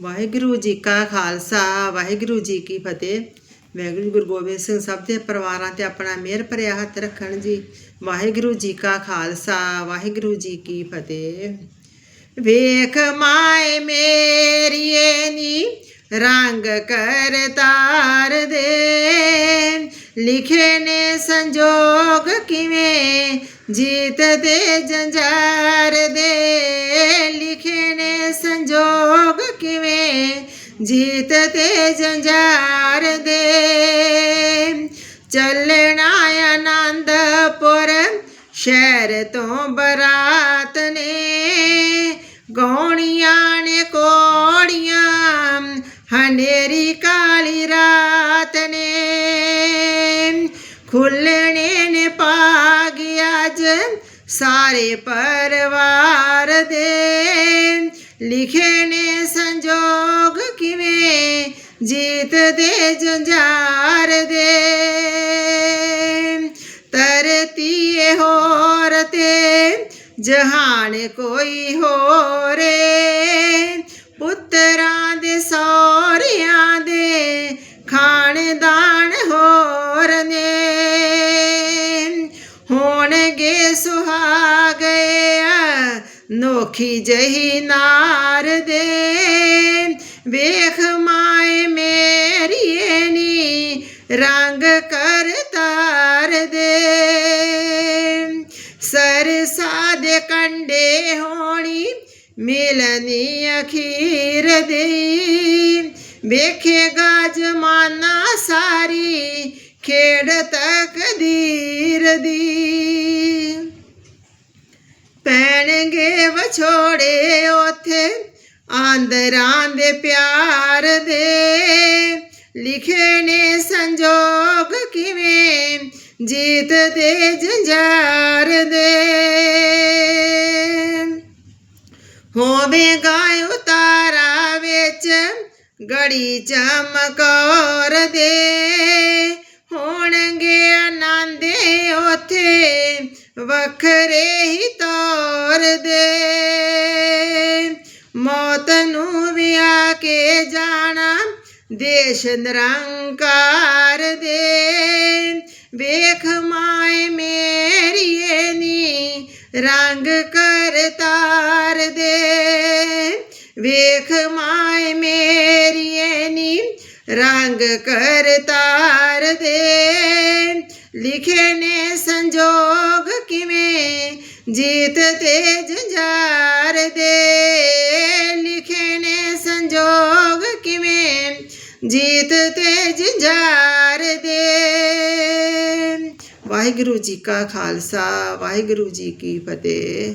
ਵਾਹਿਗੁਰੂ ਜੀ ਕਾ ਖਾਲਸਾ, ਵਾਹਿਗੁਰੂ ਜੀ ਕੀ ਫਤਿਹ। ਵਾਹਿਗੁਰੂ ਗੁਰੂ ਗੋਬਿੰਦ ਸਿੰਘ ਸਭ ਦੇ ਪਰਿਵਾਰਾਂ ਤੇ ਆਪਣਾ ਮਿਹਰ ਭਰਿਆ ਹੱਥ ਰੱਖਣ ਜੀ। ਵਾਹਿਗੁਰੂ ਜੀ ਕਾ ਖਾਲਸਾ, ਵਾਹਿਗੁਰੂ ਜੀ ਕੀ ਫਤਿਹ। ਵੇਖ ਮਾਏ ਮੇਰੀਏ ਨੀ, ਰੰਗ ਕਰ ਤਾਰ ਦੇ। ਲਿਖੇ ਨੇ ਸੰਜੋਗ ਕਿਵੇਂ, ਜੀਤ ਦੇ ਜੰਜਾਰ ਦੇ। ਲਿਖੇ ਜੀਤ ਤੇ ਜੰਜਾਰ ਦੇ। ਚੱਲਣਾ ਆਨੰਦਪੁਰ ਸ਼ਹਿਰ ਤੋਂ ਬਰਾਤ ਨੇ। ਗੌਣੀਆਂ ਨੇ ਕੋੜੀਆਂ ਹਨੇਰੀ ਕਾਲੀ ਰਾਤ ਨੇ। ਖੁੱਲਣੇ ਨੇ ਪਾਗ ਅੱਜ ਸਾਰੇ ਪਰਵਾਰ ਦੇ। ਲਿਖੇ ਨੇ ਸੰਜੋਗ ਜੀਤ ਦੇ ਜੰਜਾਰ ਦੇ। ਤਰਤੀ ਏ ਹੋਰ ਤੇ, ਜਹਾਨ ਕੋਈ ਹੋਰੇ ਪੁੱਤਰਾਂ ਦੇ, ਸਹੁਰਿਆਂ ਦੇ, ਖਾਨਦਾਨ ਹੋਰ ਨੇ। ਹੋਣਗੇ ਸੁਹਾਗੇ ਨੋਖੀ ਜਹੀ ਨਾਰ ਦੇ। ਵੇਖ ਕਰਤਾਰ ਦੇ। ਸਰਸਾ ਦੇ ਕੰਡੇ ਹੋਣੀ ਮਿਲਨੀ ਅਖੀਰ ਦੀ। ਵੇਖੇਗਾ ਜਮਾਨਾ ਸਾਰੀ ਖੇਡ ਤਕਦੀਰ ਦੀ। ਪੈਣਗੇ ਵਿਛੋੜੇ ਉਥੇ ਆਂਦਰਾਂ ਦੇ ਪਿਆਰ ਦੇ। ਲਿਖੇ ਨੇ ਸੰਜੋਗ ਕਿਵੇਂ? ਜੀਤ ਦੇ ਜੰਜਾਰ ਦੇ। ਹੋਵੇਗਾ ਉਤਾਰਾ ਵਿੱਚ ਗੜੀ ਚਮਕੌਰ ਦੇ। ਹੋਣਗੇ ਆਨੰਦੇ ਉਥੇ ਵੱਖਰੇ ਹੀ ਤੌਰ ਦੇ। ਮੌਤ ਨੂੰ ਵਿਆ ਕੇ ਜਾ ਦੇਸ਼ ਨਿਰੰਕਾਰ ਦੇ। ਵੇਖ ਮਾਏ ਮੇਰੀਏ ਨੀ, ਰੰਗ ਕਰਤਾਰ ਦੇ। ਵੇਖ ਮਾਏ ਮੇਰੀਏ ਨੀ, ਰੰਗ ਕਰਤਾਰ ਦੇ। ਲਿਖੇ ਨੇ ਸੰਜੋਗ ਕਿਵੇਂ, ਜੀਤ ਤੇ ਜੰਜਾਰ ਦੇ। ਜੀਤ ਤੇ ਜੰਜਾਰ ਦੇ। ਵਾਹਿਗੁਰੂ ਜੀ ਕਾ ਖਾਲਸਾ ਵਾਹਿਗੁਰੂ ਜੀ ਕੀ ਫਤਿਹ।